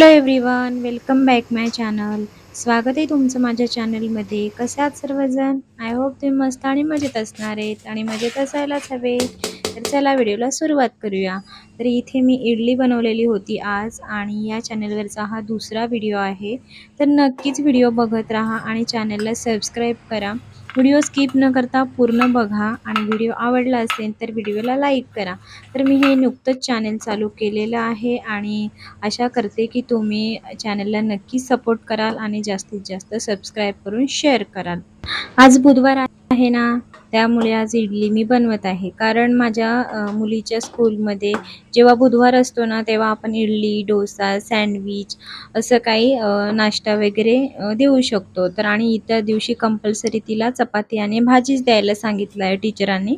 Hello everyone welcome back my channel स्वागत आहे तुमचं माझ्या चॅनलमध्ये कसे आहात सर्वजण? आय होप तुम्ही मस्त आणि मजेत असणार आहेत आणि मजेत असायलाच हवे. तर चला व्हिडिओला सुरुवात करूया. तर इथे मी इडली बनवलेली होती आज आणि या चॅनलवरचा हा दुसरा व्हिडिओ आहे. तर नक्कीच व्हिडिओ बघत राहा आणि चॅनलला सबस्क्राईब करा. व्हिडिओ स्किप न करता पूर्ण बघा आणि व्हिडिओ आवडला असेल तर व्हिडिओला लाईक करा. तर मी हे नुकतंच चॅनल चालू केलेलं आहे आणि आशा करते की तुम्ही चॅनलला नक्की सपोर्ट कराल आणि जास्तीत जास्त सबस्क्राईब करून शेअर कराल. आज बुधवार आहे ना? त्यामुळे आज इडली मी बनवत आहे. कारण माझ्या मुलीच्या स्कूलमध्ये जेव्हा बुधवार असतो ना तेव्हा आपण इडली डोसा सँडविच असं काही नाश्ता वगैरे देऊ शकतो. तर आणि इतर दिवशी कंपल्सरी तिला चपाती आणि भाजीच द्यायला सांगितलं आहे टीचरांनी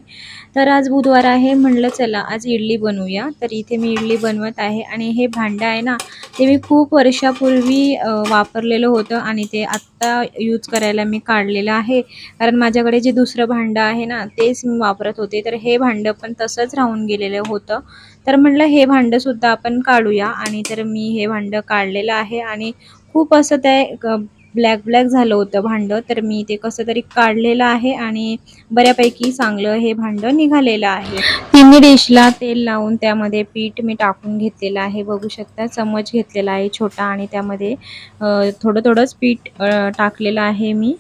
तर आज बुधवार आहे म्हणलं चला आज इडली बनवूया. तर इथे मी इडली बनवत आहे आणि हे भांडं आहे ना ते मी खूप वर्षापूर्वी वापरलेलं होतं आणि ते आत्ता यूज करायला मी काढलेलं आहे. कारण माझ्याकडे जे दुसरं भांडं आहे ना तेच मी वापरत होते. तर हे भांडं पण तसंच राहून गेलेलं होतं. तर म्हटलं हे भांडंसुद्धा आपण काढूया आणि तर मी हे भांडं काढलेलं आहे आणि खूप असं ते ब्लॅक ब्लॅक झालं होतं भांडं तर मी ते कसं तरी काढलेलं आहे आणि बऱ्यापैकी चांगलं हे भांडं निघालेलं आहे. तिन्ही डिशला तेल लावून त्यामध्ये पीठ मी टाकून घेतलेलं आहे. बघू शकता चमच घेतलेला आहे छोटा आणि त्यामध्ये थोडं थोडंच पीठ टाकलेलं आहे मी.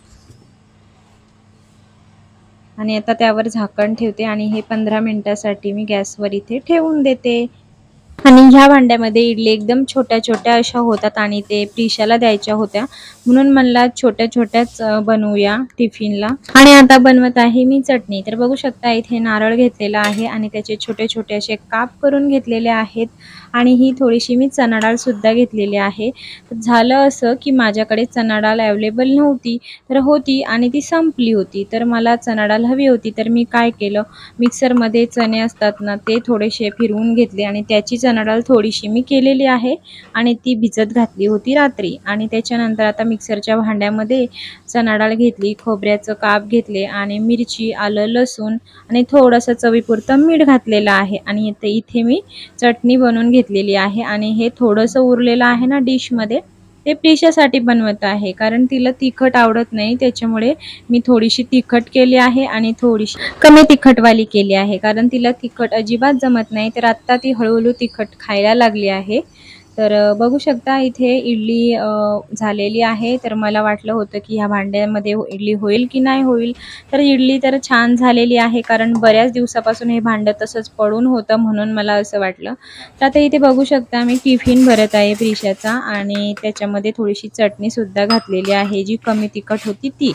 आणि आता त्यावर झाकण ठेवते आणि हे पंधरा मिनिटासाठी मी गॅसवर इथे ठेवून देते. आणि ह्या भांड्यामध्ये इडली एकदम छोट्या छोट्या अशा होतात आणि ते प्रिशाला द्यायच्या होत्या. म्हणून म्हणला छोट्या छोट्याच बनवूया टिफिनला. आणि आता बनवत आहे मी चटणी. तर बघू शकता इथे नारळ घेतलेला आहे आणि त्याचे छोटे छोटे असे काप करून घेतलेले आहेत. आणि ही थोडीशी मी चणा डाळसुद्धा घेतलेली आहे. झालं असं की माझ्याकडे चणा डाळ अवेलेबल नव्हती तर होती आणि ती संपली होती. तर मला चणा डाळ हवी होती तर मी काय केलं? मिक्सरमध्ये चणे असतात ना ते थोडेसे फिरवून घेतले आणि त्याची चणा डाळ थोडीशी मी केलेली आहे आणि ती भिजत घातली होती रात्री. आणि त्याच्यानंतर आता मिक्सरच्या भांड्यामध्ये चणा डाळ घेतली खोबऱ्याचं काप घेतले आणि मिरची आलं लसूण आणि थोडंसं चवीपुरतं मीठ घातलेलं आहे. आणि इथे इथे मी चटणी बनवून घेतली घेतलेली आहे आणि हे थोडंसं उरलेलं आहे ना डिशमध्ये ते प्रिशासाठी बनवत आहे. कारण तिला तिखट आवडत नाही त्याच्यामुळे मी थोडीशी तिखट केली आहे आणि थोडीशी कमी तिखटवाली केली आहे. कारण तिला तिखट अजिबात जमत नाही तर आत्ता ती हळूहळू तिखट खायला लागली आहे. तर बघू शकता इथे इडली झालेली आहे. तर मला वाटलं होतं की ह्या भांड्यामध्ये हो, इडली होईल की नाही होईल. तर इडली तर छान झालेली आहे कारण बऱ्याच दिवसापासून हे भांडं तसंच पडून होतं म्हणून मला असं वाटलं. तर आता इथे बघू शकता मी टिफिन भरत आहे प्रिशाचा आणि त्याच्यामध्ये थोडीशी चटणीसुद्धा घातलेली आहे जी कमी तिखट होती ती.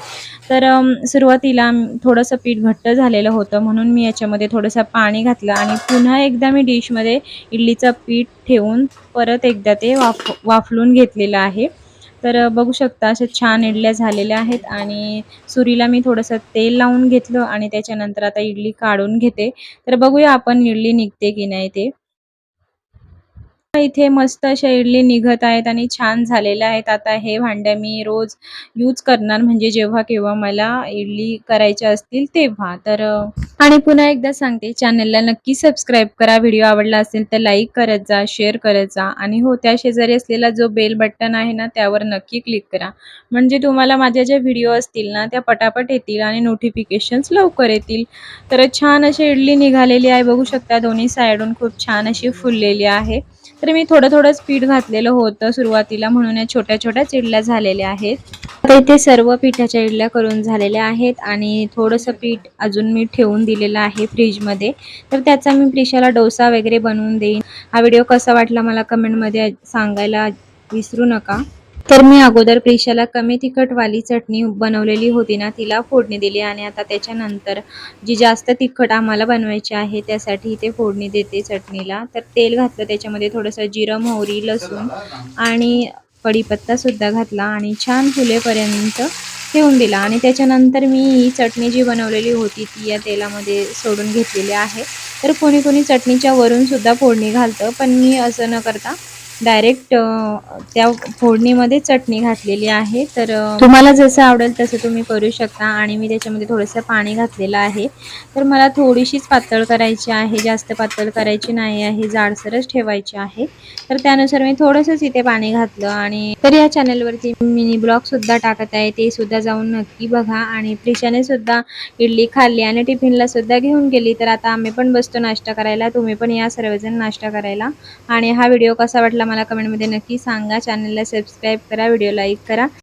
तर सुरुवातीला थोडंसं पीठ घट्ट झालेलं होतं म्हणून मी याच्यामध्ये थोडंसं पाणी घातलं आणि पुन्हा एकदा मी डिशमध्ये इडलीचं पीठ ठेवून परत एकदा ते वाफ वाफलून घेतलेलं आहे. तर बघू शकता अशा छान इडल्या झालेल्या आहेत आणि सुरीला मी थोडंसं तेल लावून घेतलं आणि त्याच्यानंतर आता इडली काढून घेते. तर बघूया आपण इडली निघते की नाही ते. इथे मस्त अशा इडली निघत आहेत आणि छान झालेल्या आहेत आता हे भांडे मी रोज यूज करणार म्हणजे जेव्हा केव्हा मला इडली करायच्या असतील तेव्हा. तर आणि पुन्हा एकदा सांगते चॅनलला नक्की सबस्क्राईब करा. व्हिडिओ आवडला असेल तर लाईक करत जा शेअर करत जा. आणि हो त्या शेजारी असलेला जो बेल बटन आहे ना त्यावर नक्की क्लिक करा. म्हणजे तुम्हाला माझ्या ज्या व्हिडिओ असतील ना त्या पटापट येतील आणि नोटिफिकेशन्स लवकर येतील. तर छान अशी इडली निघालेली आहे. बघू शकता दोन्ही साईडून खूप छान अशी फुललेली आहे. तर मी थोडं थोडं पीठ घातलेलं होतं सुरुवातीला म्हणून या छोट्या छोट्या इडल्या झालेल्या आहेत. आता इथे सर्व पिठाच्या इडल्या करून झालेल्या आहेत आणि थोडंसं पीठ अजून मी ठेवून दिलेलं आहे फ्रीजमध्ये. तर त्याचा मी प्रिशाला डोसा वगैरे बनवून देईन. हा व्हिडिओ कसा वाटला मला कमेंटमध्ये सांगायला विसरू नका. तर मी अगोदर प्रिशाला कमी तिखटवाली चटणी बनवलेली होती ना तिला फोडणी दिली आणि आता त्याच्यानंतर जी जास्त तिखट आम्हाला बनवायची आहे त्यासाठी इथे फोडणी देते चटणीला. तर तेल घातलं त्याच्यामध्ये थोडंसं जिरं मोहरी लसूण आणि कढीपत्तासुद्धा घातला आणि छान फुलेपर्यंत ठेवून दिला. आणि त्याच्यानंतर मी ही चटणी जी बनवलेली होती ती या तेलामध्ये सोडून घेतलेली आहे. तर कोणी कोणी चटणीच्या वरूनसुद्धा फोडणी घालतं पण मी असं न करता डायरेक्ट त्या फोडणीमध्ये चटणी घातलेली आहे. तर तुम्हाला जसं आवडेल तसं तुम्ही करू शकता आणि मी त्याच्यामध्ये थोडंसं पाणी घातलेलं आहे. तर मला थोडीशीच पातळ करायची आहे जास्त पातळ करायची नाही आहे जाडसरच ठेवायची आहे. तर त्यानुसार मी थोडंसंच इथे पाणी घातलं आणि तर या चॅनलवरती मिनी ब्लॉग सुद्धा टाकत आहे. ते सुद्धा जाऊन नक्की बघा आणि प्रिशाने सुद्धा इडली खाल्ली आणि टिफिनला सुद्धा घेऊन गेली. तर आता आम्ही पण बसतो नाश्ता करायला तुम्ही पण या सर्वजण नाश्ता करायला. आणि हा व्हिडिओ कसा वाटला मला कमेंटमध्ये नक्की सांगा. चॅनलला सबस्क्राईब करा व्हिडिओ लाईक करा.